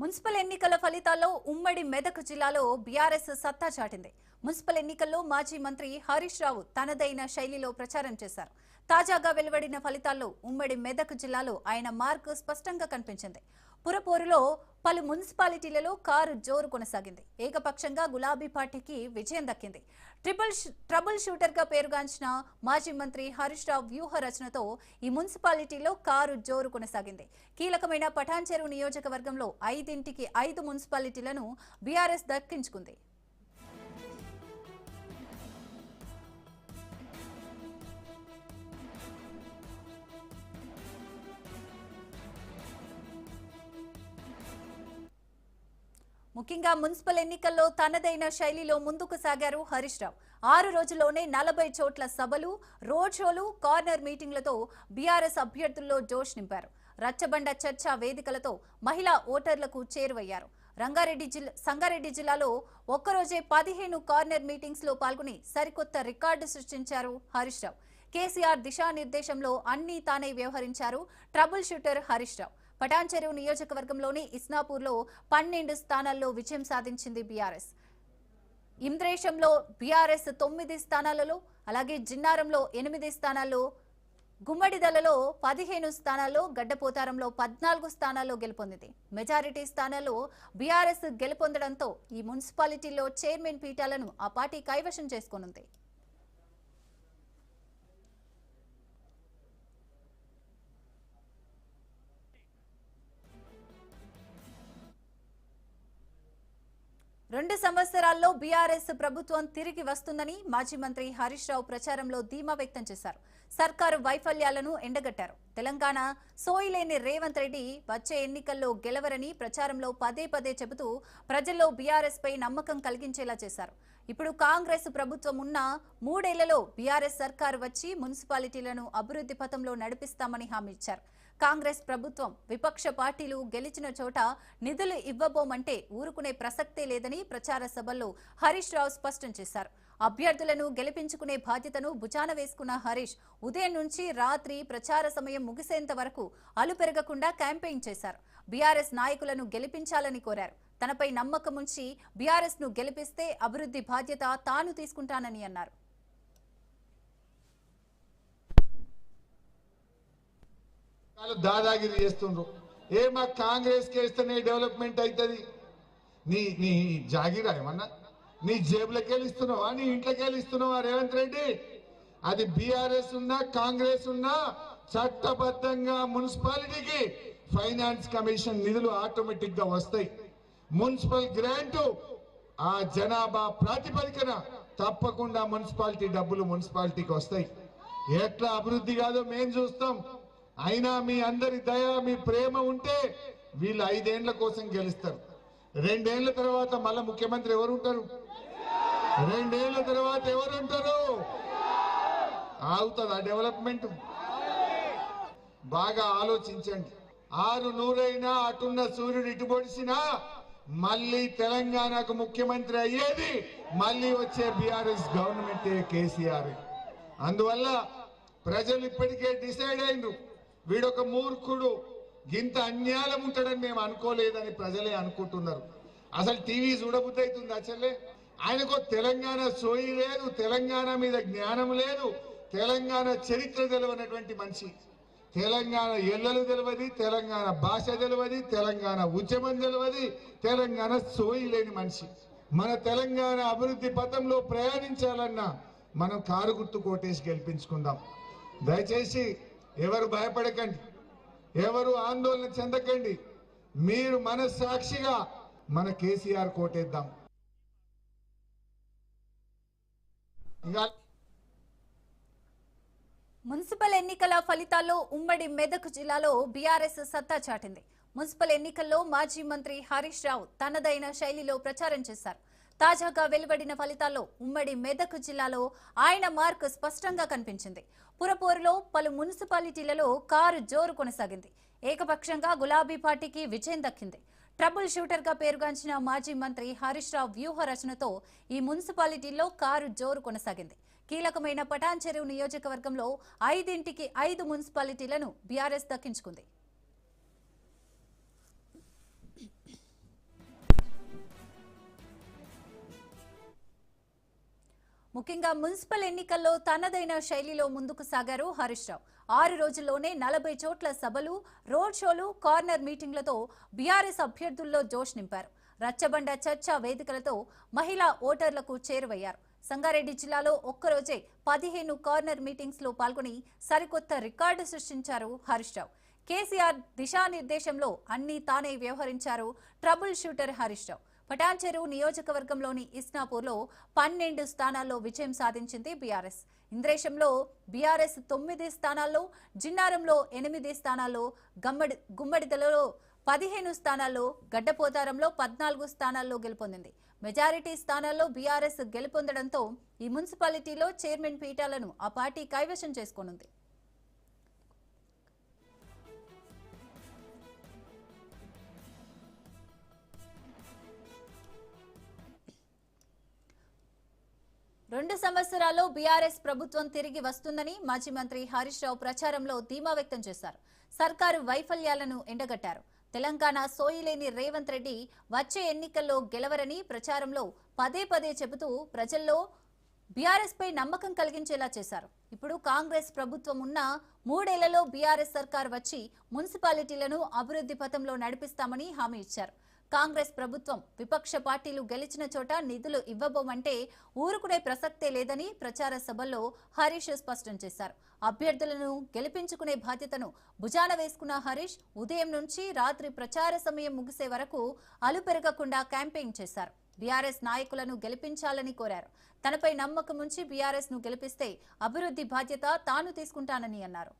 Municipal ఎన్నికల ఫలితాల్లో ఉమ్మడి మెదక్ జిల్లాలో బీఆర్ఎస్ సత్తా చాటింది. మున్సిపల్ ఎన్నికల్లో మాజీ మంత్రి హరీష్ రావు తనదైన శైలిలో ప్రచారం చేశారు. తాజాగా వెలువడిన ఫలితాల్లో ఉమ్మడి మెదక్ జిల్లాలో ఆయన మార్క్ స్పష్టంగా కనిపించింది. పురపోరులో పలు మున్సిపాలిటీలలో కారు జోరు కొనసాగింది. ఏకపక్షంగా గులాబీ పార్టీకి విజయం దక్కింది. ట్రిపుల్ ట్రబుల్ షూటర్గా పేరుగాంచిన మాజీ మంత్రి హరీష్ రావు వ్యూహ రచనతో ఈ మున్సిపాలిటీలో కారు జోరు కొనసాగింది. కీలకమైన పటాన్చెరు నియోజకవర్గంలో ఐదింటికి ఐదు మున్సిపాలిటీలను బీఆర్ఎస్ దక్కించుకుంది. ముఖ్యంగా మున్సిపల్ ఎన్నికల్లో తనదైన శైలిలో ముందుకు సాగారు హరీష్ రావు. ఆరు రోజుల్లోనే నలభై చోట్ల సభలు రోడ్ షోలు కార్నర్ మీటింగ్లతో బీఆర్ఎస్ అభ్యర్థుల్లో జోష్ నింపారు. రచ్చబండ చర్చా వేదికలతో మహిళా ఓటర్లకు చేరువయ్యారు. రంగారెడ్డి జిల్లా సంగారెడ్డి జిల్లాలో ఒక్కరోజే పదిహేను కార్నర్ మీటింగ్స్లో పాల్గొని సరికొత్త రికార్డు సృష్టించారు హరీష్ రావు. కేసీఆర్ దిశానిర్దేశంలో అన్నీ తానే వ్యవహరించారు ట్రబుల్ షూటర్ హరీష్ రావు. పటాన్చెరు నియోజకవర్గంలోని ఇస్నాపూర్లో పన్నెండు స్థానాల్లో విజయం సాధించింది బీఆర్ఎస్. ఇంద్రేశంలో బీఆర్ఎస్ తొమ్మిది స్థానాలలో అలాగే జిన్నారంలో ఎనిమిది స్థానాల్లో గుమ్మడిదలలో పదిహేను స్థానాల్లో గడ్డపోతారంలో పద్నాలుగు స్థానాల్లో గెలుపొందింది. మెజారిటీ స్థానాల్లో బీఆర్ఎస్ గెలుపొందడంతో ఈ మున్సిపాలిటీలో చైర్మన్ పీఠాలను ఆ పార్టీ కైవశం చేసుకోనుంది. రెండు సంవత్సరాల్లో బీఆర్ఎస్ ప్రభుత్వం తిరిగి వస్తుందని మాజీ మంత్రి హరీష్ రావు ప్రచారంలో ధీమా వ్యక్తం చేశారు. సర్కారు వైఫల్యాలను ఎండగట్టారు. తెలంగాణ సోయిలేని రేవంత్ రెడ్డి వచ్చే ఎన్నికల్లో గెలవరని ప్రచారంలో పదే పదే చెబుతూ ప్రజల్లో బీఆర్ఎస్ పై నమ్మకం కలిగించేలా చేశారు. ఇప్పుడు కాంగ్రెస్ ప్రభుత్వం ఉన్న మూడేళ్ళలో బీఆర్ఎస్ సర్కారు వచ్చి మున్సిపాలిటీలను అభివృద్ధి పథంలో నడిపిస్తామని హామీ ఇచ్చారు. కాంగ్రెస్ ప్రభుత్వం విపక్ష పార్టీలు గెలిచిన చోట నిధులు ఇవ్వబోమంటే ఊరుకునే ప్రసక్తే లేదని ప్రచార సభల్లో హరీష్ రావు స్పష్టం చేశారు. అభ్యర్థులను గెలిపించుకునే బాధ్యతను భుజాన వేసుకున్న హరీష్ ఉదయం నుంచి రాత్రి ప్రచార సమయం ముగిసేంత వరకు అలుపెరగకుండా క్యాంపెయిన్ చేశారు. బీఆర్ఎస్ నాయకులను గెలిపించాలని కోరారు. తనపై నమ్మకముంచి బీఆర్ఎస్ను గెలిపిస్తే అభివృద్ధి బాధ్యత తాను తీసుకుంటానని అన్నారు. వాళ్ళు దాదాగిరి చేస్తుండ్రు. ఏ మా కాంగ్రెస్ కేస్తేనే డెవలప్మెంట్ అవుతుంది నీ నీ జాగిరా ఏమన్నా? నీ జేబులకి వెళ్ళిస్తున్నావా నీ ఇంట్లోకి వెళ్ళిస్తున్నావా రేవంత్ రెడ్డి? అది బీఆర్ఎస్ ఉన్నా కాంగ్రెస్ ఉన్నా చట్టబద్ధంగా మున్సిపాలిటీకి ఫైనాన్స్ కమిషన్ నిధులు ఆటోమేటిక్గా వస్తాయి. మున్సిపల్ గ్రాంటు ఆ జనాభా ప్రాతిపదికన తప్పకుండా మున్సిపాలిటీ డబ్బులు మున్సిపాలిటీకి వస్తాయి. ఎట్లా అభివృద్ధి కాదో మేం చూస్తాం. అయినా మీ అందరి దయ మీ ప్రేమ ఉంటే వీళ్ళు ఐదేండ్ల కోసం గెలుస్తారు. రెండేళ్ళ తర్వాత మళ్ళా ముఖ్యమంత్రి ఎవరు ఉంటారు? రెండేళ్ళ తర్వాత ఎవరు ఉంటారు? ఆగుతుంది ఆ డెవలప్మెంట్? బాగా ఆలోచించండి. ఆరు నూరైనా అటున్న సూర్యుడు ఇటు పొడిచినా మళ్ళీ తెలంగాణకు ముఖ్యమంత్రి అయ్యేది మళ్ళీ వచ్చే బీఆర్ఎస్ గవర్నమెంట్ కేసీఆర్. అందువల్ల ప్రజలు ఇప్పటికే డిసైడ్ అయిండ్రు వీడొక మూర్ఖుడు. ఇంత అన్యాయం ఉంటాడని మేము అనుకోలేదని ప్రజలే అనుకుంటున్నారు. అసలు టీవీ చూడబుద్ధి అవుతుంది అసలే ఆయనకు తెలంగాణ సోయి లేదు తెలంగాణ మీద జ్ఞానం లేదు తెలంగాణ చరిత్ర తెలియనటువంటి మనిషి. తెలంగాణ ఎల్లలు తెలియదు తెలంగాణ భాష తెలియదు తెలంగాణ ఉద్యమం తెలియదు తెలంగాణ సోయి లేని మనిషి. మన తెలంగాణ అభివృద్ధి పథంలో ప్రయాణించాలన్నా మనం కారు గుర్తు కోటేసి గెలిపించుకుందాం. దయచేసి ఎవరు భయపడకండి ఎవరు ఆందోళన చెందకండి. మీరు మనస్సాక్షిగా మన కేసీఆర్ కోటేద్దాం. మున్సిపల్ ఎన్నికల ఫలితాల్లో ఉమ్మడి మెదక్ జిల్లాలో బీఆర్ఎస్ సత్తా చాటింది. మున్సిపల్ ఎన్నికల్లో మాజీ మంత్రి హరీష్ రావు తనదైన శైలిలో ప్రచారం చేశారు. తాజాగా వెలువడిన ఫలితాల్లో ఉమ్మడి మెదక్ జిల్లాలో ఆయన మార్క్ స్పష్టంగా కనిపించింది. పురపోరులో పలు మున్సిపాలిటీలలో కారు జోరు కొనసాగింది. ఏకపక్షంగా గులాబీ పార్టీకి విజయం దక్కింది. ట్రబుల్ షూటర్గా పేరుగాంచిన మాజీ మంత్రి హరీష్ రావు వ్యూహ రచనతో ఈ మున్సిపాలిటీల్లో కారు జోరు కొనసాగింది. కీలకమైన పటాన్ చెరువు నియోజకవర్గంలో ఐదింటికి ఐదు మున్సిపాలిటీలను బీఆర్ఎస్ దక్కించుకుంది. ముఖ్యంగా మున్సిపల్ ఎన్నికల్లో తనదైన శైలిలో ముందుకు సాగారు హరీష్ రావు. ఆరు రోజుల్లోనే నలభై చోట్ల సభలు రోడ్ షోలు కార్నర్ మీటింగ్లతో బీఆర్ఎస్ అభ్యర్థుల్లో జోష్ నింపారు. రచ్చబండ చర్చా వేదికలతో మహిళా ఓటర్లకు చేరువయ్యారు. సంగారెడ్డి జిల్లాలో ఒక్కరోజే పదిహేను కార్నర్ మీటింగ్స్లో పాల్గొని సరికొత్త రికార్డు సృష్టించారు హరీష్ రావు. కేసీఆర్ దిశానిర్దేశంలో అన్ని తానే వ్యవహరించారు ట్రబుల్ షూటర్ హరీష్ రావు. పటాన్చెరు నియోజకవర్గంలోని ఇస్నాపూర్లో పన్నెండు స్థానాల్లో విజయం సాధించింది బీఆర్ఎస్. ఇంద్రేశంలో బీఆర్ఎస్ తొమ్మిది స్థానాల్లో జిన్నారంలో ఎనిమిది స్థానాల్లో గమ్మడి గుమ్మడిదలలో పదిహేను స్థానాల్లో గడ్డపోతారంలో పద్నాలుగు స్థానాల్లో గెలుపొందింది. మెజారిటీ స్థానాల్లో బీఆర్ఎస్ గెలుపొందడంతో ఈ మున్సిపాలిటీలో చైర్మన్ పీఠాలను ఆ పార్టీ కైవశం చేసుకోనుంది. రెండు సంవత్సరాల్లో బీఆర్ఎస్ ప్రభుత్వం తిరిగి వస్తుందని మాజీ మంత్రి హరీష్ రావు ప్రచారంలో ధీమా వ్యక్తం చేశారు. సర్కారు వైఫల్యాలను ఎండగట్టారు. తెలంగాణ సోయిలేని రేవంత్ రెడ్డి వచ్చే ఎన్నికల్లో గెలవరని ప్రచారంలో పదే పదే చెబుతూ ప్రజల్లో బీఆర్ఎస్ పై నమ్మకం కలిగించేలా చేశారు. ఇప్పుడు కాంగ్రెస్ ప్రభుత్వం ఉన్న మూడేళ్ళలో బీఆర్ఎస్ సర్కార్ వచ్చి మున్సిపాలిటీలను అభివృద్ధి పథంలో నడిపిస్తామని హామీ ఇచ్చారు. కాంగ్రెస్ ప్రభుత్వం విపక్ష పార్టీలు గెలిచిన చోట నిధులు ఇవ్వబోమంటే ఊరుకునే ప్రసక్తే లేదని ప్రచార సభల్లో హరీష్ స్పష్టం చేశారు. అభ్యర్థులను గెలిపించుకునే బాధ్యతను భుజాన వేసుకున్న హరీష్ ఉదయం నుంచి రాత్రి ప్రచార సమయం ముగిసే వరకు అలుపెరగకుండా క్యాంపెయిన్ చేశారు. బీఆర్ఎస్ నాయకులను గెలిపించాలని కోరారు. తనపై నమ్మకం ఉంచి బీఆర్ఎస్ను గెలిపిస్తే అభివృద్ధి బాధ్యత తాను తీసుకుంటానని అన్నారు.